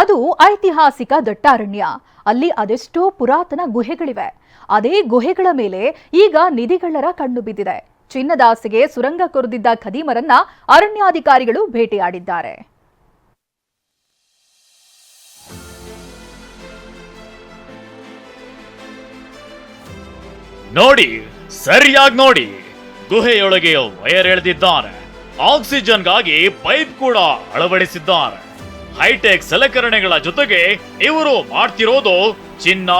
ಅದು ಐತಿಹಾಸಿಕ ದಟ್ಟಾರಣ್ಯ. ಅಲ್ಲಿ ಅದೆಷ್ಟೋ ಪುರಾತನ ಗುಹೆಗಳಿವೆ. ಅದೇ ಗುಹೆಗಳ ಮೇಲೆ ಈಗ ನಿಧಿಗಳ್ಳರ ಕಣ್ಣು ಬಿದ್ದಿದೆ. ಚಿನ್ನದಾಸೆಗೆ ಸುರಂಗ ಕೊರೆದಿದ್ದ ಖದೀಮರನ್ನ ಅರಣ್ಯಾಧಿಕಾರಿಗಳು ಭೇಟಿಯಾಡಿದ್ದಾರೆ. ನೋಡಿ, ಸರಿಯಾಗಿ ನೋಡಿ. ಗುಹೆಯೊಳಗೆ ವೈರ್ ಎಳೆದಿದ್ದಾರೆ. ಆಕ್ಸಿಜನ್ಗಾಗಿ ಪೈಪ್ ಕೂಡ ಅಳವಡಿಸಿದ್ದಾರೆ. ಹೈಟೆಕ್ ಸಲಕರಣೆಗಳ ಜೊತೆಗೆ ಇವರು ಮಾಡ್ತಿರೋದು ಚಿನ್ನ,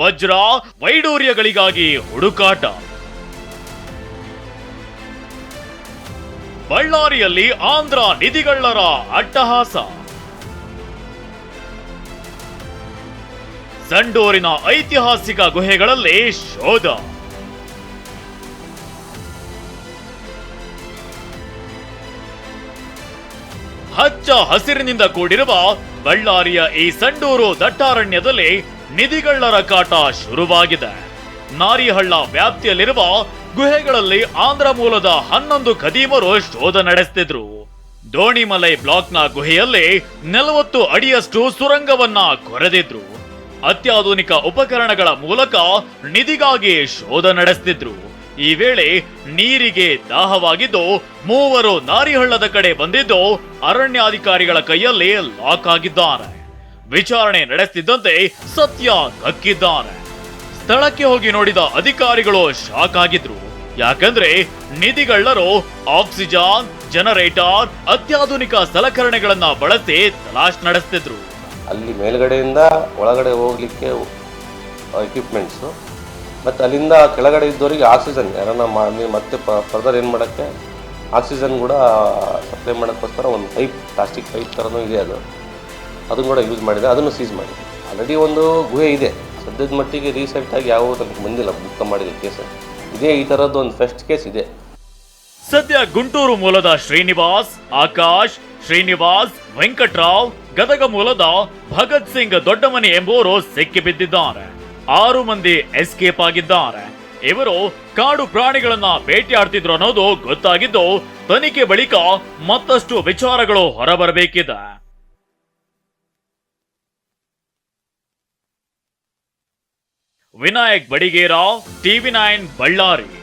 ವಜ್ರ, ವೈಡೂರ್ಯಗಳಿಗಾಗಿ ಹುಡುಕಾಟ. ಬಳ್ಳಾರಿಯಲ್ಲಿ ಆಂಧ್ರ ನಿಧಿಗಳ್ಳರ ಅಟ್ಟಹಾಸ. ಸಂಡೂರಿನ ಐತಿಹಾಸಿಕ ಗುಹೆಗಳಲ್ಲಿ ಶೋಧ. ಹಚ್ಚ ಹಸಿರಿನಿಂದ ಕೂಡಿರುವ ಬಳ್ಳಾರಿಯ ಈ ಸಂಡೂರು ದಟ್ಟಾರಣ್ಯದಲ್ಲಿ ನಿಧಿಗಳ್ಳರ ಕಾಟ ಶುರುವಾಗಿದೆ. ನಾರಿಹಳ್ಳ ವ್ಯಾಪ್ತಿಯಲ್ಲಿರುವ ಗುಹೆಗಳಲ್ಲಿ ಆಂಧ್ರ ಮೂಲದ ಹನ್ನೊಂದು ಖದೀಮರು ಶೋಧ ನಡೆಸ್ತಿದ್ರು. ದೋಣಿಮಲೈ ಬ್ಲಾಕ್ನ ಗುಹೆಯಲ್ಲಿ ನಲವತ್ತು ಅಡಿಯಷ್ಟು ಸುರಂಗವನ್ನ ಕೊರೆದಿದ್ರು. ಅತ್ಯಾಧುನಿಕ ಉಪಕರಣಗಳ ಮೂಲಕ ನಿಧಿಗಾಗಿ ಶೋಧ ನಡೆಸ್ತಿದ್ರು. ಈ ವೇಳೆ ನೀರಿಗೆ ದಾಹವಾಗಿದ್ದು ಮೂವರು ನಾರಿಹಳ್ಳದ ಕಡೆ ಬಂದಿದ್ದು ಅರಣ್ಯಾಧಿಕಾರಿಗಳ ಕೈಯಲ್ಲಿ ಲಾಕ್ ಆಗಿದ್ದಾರೆ. ವಿಚಾರಣೆ ನಡೆಸ್ತಿದ್ದಂತೆ ಸತ್ಯ ಕಕ್ಕಿದ್ದಾರೆ ಸ್ಥಳಕ್ಕೆ ಹೋಗಿ ನೋಡಿದ ಅಧಿಕಾರಿಗಳು ಶಾಕ್ ಆಗಿದ್ರು. ಯಾಕಂದ್ರೆ ನಿಧಿಗಳ್ಳರು ಆಕ್ಸಿಜನ್, ಜನರೇಟರ್, ಅತ್ಯಾಧುನಿಕ ಸಲಕರಣೆಗಳನ್ನ ಬಳಸಿ ತಲಾಶ್ ನಡೆಸ್ತಿದ್ರು. ಅಲ್ಲಿ ಮೇಲ್ಗಡೆಯಿಂದ ಒಳಗಡೆ ಹೋಗ್ಲಿಕ್ಕೆ ಎಕ್ವಿಪ್ಮೆಂಟ್ಸು ಮತ್ತು ಅಲ್ಲಿಂದ ಕೆಳಗಡೆ ಇದ್ದವರಿಗೆ ಆಕ್ಸಿಜನ್. ಯಾರನ್ನ ಮಾಡಿ ಮತ್ತೆ ಫರ್ದರ್ ಏನು ಮಾಡೋಕ್ಕೆ? ಆಕ್ಸಿಜನ್ ಕೂಡ ಸಪ್ಲೈ ಮಾಡೋಕ್ಕೋಸ್ಕರ ಒಂದು ಪೈಪ್ ಪ್ಲಾಸ್ಟಿಕ್ ಪೈಪ್ ಥರನೂ ಇದೆ ಅದು. ಅದನ್ನು ಕೂಡ ಯೂಸ್ ಮಾಡಿದೆ ಅದನ್ನು ಸೀಸ್ ಮಾಡಿದೆ ಆಲ್ರೆಡಿ ಒಂದು ಗುಹೆ ಇದೆ. ಸದ್ಯದ ಮಟ್ಟಿಗೆ ರೀಸೆಂಟಾಗಿ ಯಾವ ಬಂದಿಲ್ಲ. ಬುಕ್ ಮಾಡಿದ ಕೇಸ್ ಇದೇ ಈ ಥರದ್ದು ಒಂದು ಫಸ್ಟ್ ಕೇಸ್ ಇದೆ. ಸದ್ಯ ಗುಂಟೂರು ಮೂಲದ ಶ್ರೀನಿವಾಸ್, ಆಕಾಶ್, ಶ್ರೀನಿವಾಸ್, ವೆಂಕಟರಾವ್, ಗದಗ ಮೂಲದ ಭಗತ್ ಸಿಂಗ್ ದೊಡ್ಡಮನಿ ಎಂಬುವರು ಸಿಕ್ಕಿಬಿದ್ದಿದ್ದಾರೆ. ಆರು ಮಂದಿ ಎಸ್ಕೇಪ್ ಆಗಿದ್ದಾರೆ. ಇವರು ಕಾಡು ಪ್ರಾಣಿಗಳನ್ನ ಬೇಟೆಯಾಡ್ತಿದ್ರು ಅನ್ನೋದು ಗೊತ್ತಾಗಿದ್ದು ತನಿಖೆ ಬಳಿಕ ಮತ್ತಷ್ಟು ವಿಚಾರಗಳು ಹೊರಬರಬೇಕಿದೆ. Vinayak Badiger, TV nine Ballari.